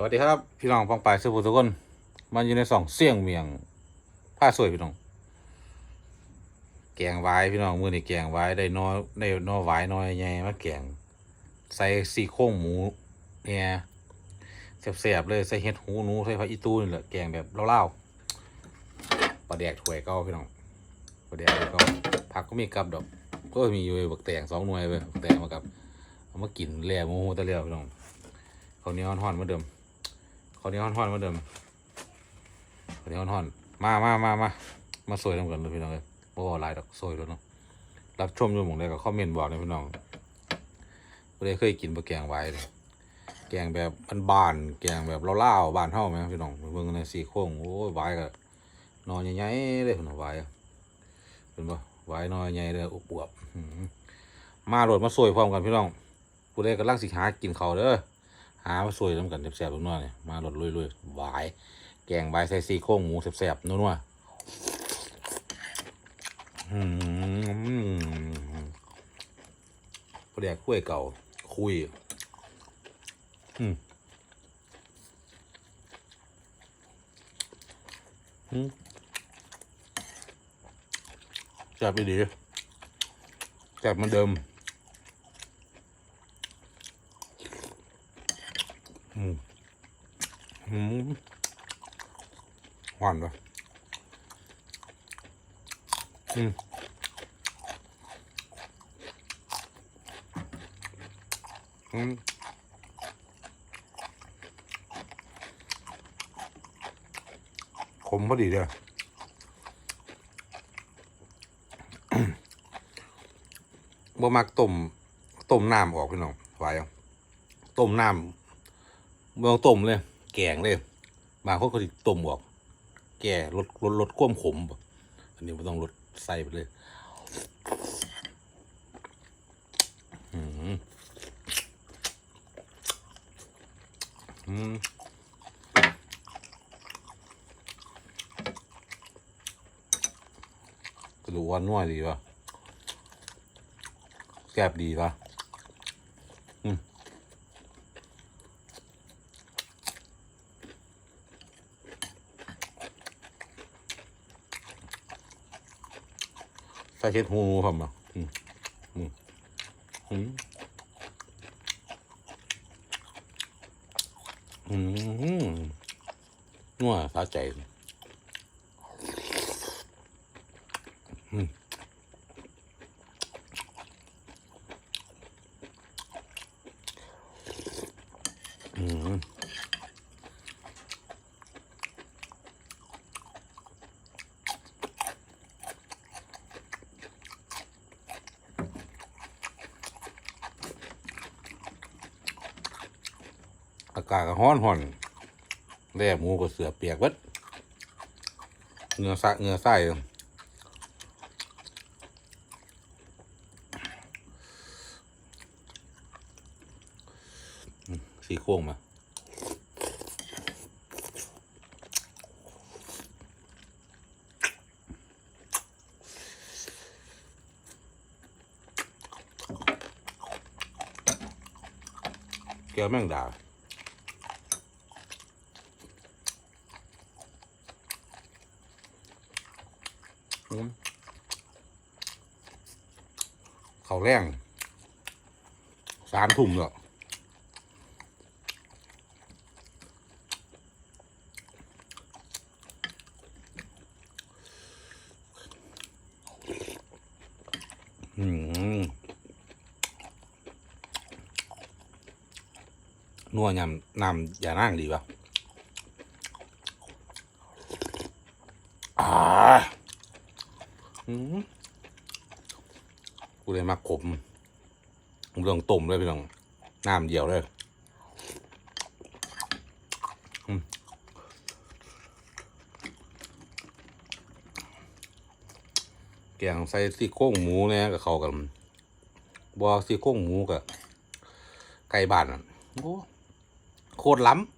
สวัสดีครับ พี่น้องปองปายสุภูทุกคนมันอยู่ในสองเสี่ยงเมียงผ้าสวยพี่น้อง แกงไว้พี่น้องมือนี่แกงไว้ได้น้อยได้น้อยไว้น้อยใหญ่มาแกงใส่ซี่โครงหมูเนี่ยแซ่บๆเลยใส่เห็ดหูหนูใส่ผักอีตูนี่แหละแกงแบบเล่าๆปลาแดกถ้วยเก้าพี่น้องปลาแดกถ้วยเก้าผักก็มีกับดอก ก็มีอยู่บักแตงสองหน่วยเว้ยบักแตงมากับเอามากินแล่หมูตะเลียวพี่น้องข้าวเหนียวห่อนๆเหมือนเดิมาวเหนียวห่อนๆเหมือนเดิมข้าวเหนียวห่อนๆมามามามามาสวยทำกันเลยพี่น้องเลยบ่ว่าหลายดอกสวยแล้วเนาะรับชมอยู่หมองใดก็คอมเมนต์บอกเลยพี่น้องบ่ได้เคยกินบะแกงไว้เลยแกงแบบบานๆแกงแบบเล่าวๆบานเฮาไหมพี่น้องเบิ่งในสีโค้งโอ้ยไว้ก็นอนใหญ่ๆเลยพี่น้องไว้เห็นบ่ไว้นอนใหญ่เลยอบอวบๆมาโหลดมาสวยพร้อมกันพี่น้องผู้ใดกำลังสิหากินเขาเด้อ หามาสวยน้ำกันแซ่บๆตรงนั้นเนี่ยมาหลดลุยๆหวาย แกงใบใส่ซี่โครงหมูแซ่บๆนัวๆอืมประเดี๋ยวคุยเก่า คุย อืมอืมแซ่บไปดีแซ่บเหมือนเดิม อืมอืมหวานปะอืมอืมขมพอดีเลยบ่มักต้มต้มน้ำออกพี่น้องไหวอะต้มน้ำ เมืองต้มเลย แกงเลย บางคนก็สิต้มออก แก่ลดลดลดความขมบ่อันนี้ไม่ต้องลดใส่ไปเลยอืมอืมกระดูกอ่อนนัวดีป่ะแซ่บดีป่ะ ใส่เช็ดหูหนูผมอะอืมอืมอืมอืมนัวสาใจ อากาศก็ร้อนห่อนแล่หมูก็เสือเปียกเบิดเงือสะเงือไส้สีโค้งมาแก้วแม่งดา เขาแรงสามถุ่มแล้วอืมนัวยำน้ำอย่านั่งดีป่ะอ่าอืม กูเลยมาขมผมลองต้มเลยพี่น้องน้ำเดียวเลยแกงใส่ซี่โครงหมูเนี่ยกับเขากันบอซี่โครงหมูกับไก่บ้านอะโอ้โคตรล้ำ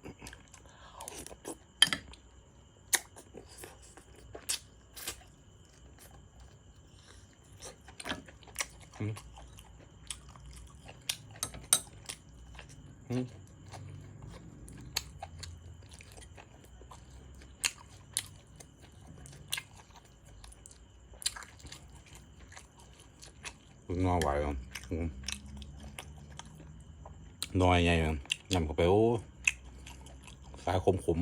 อืมอืมนอไหวอะนอยใหญ่อะยำเข้าไปโอ้สายขมขม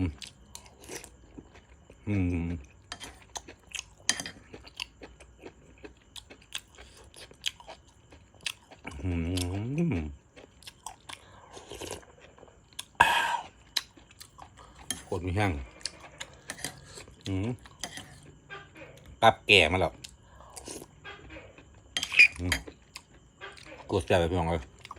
อืม โคตรมีแห้งอืมกับแก่มาแล้วกดแซ่บไปพี่น้องเลย